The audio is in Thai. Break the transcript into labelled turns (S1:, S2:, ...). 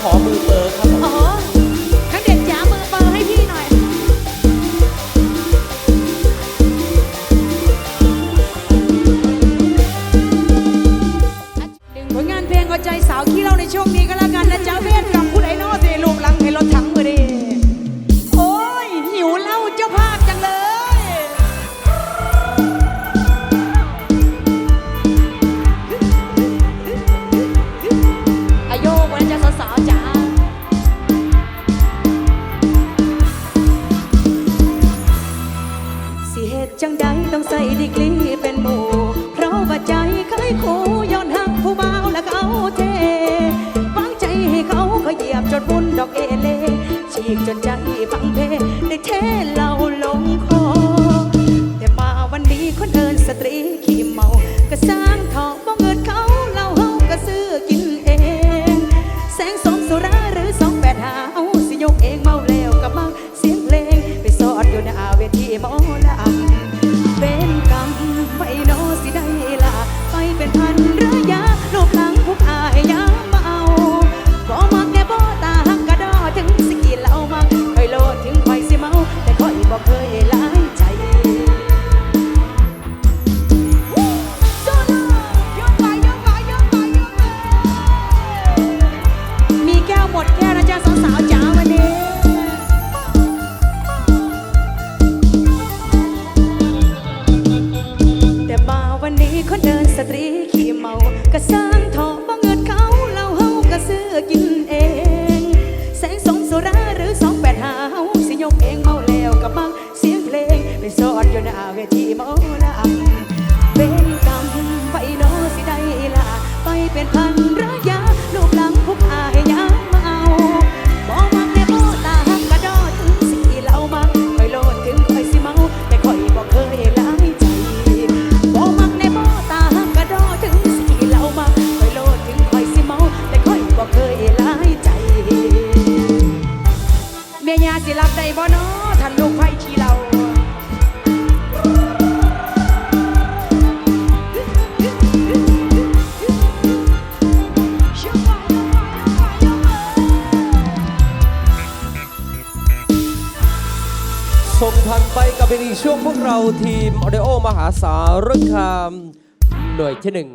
S1: ขอมือเปิด คนเอินส
S2: ต
S3: รี
S1: ขี้เมาก็สร้าง เพลงเมาแล้วกับมังเสียงเพลงไปสอดอยู่หน้าเว
S3: ทีเมา
S2: มหาสารคาม หน่วยที่หนึ่ง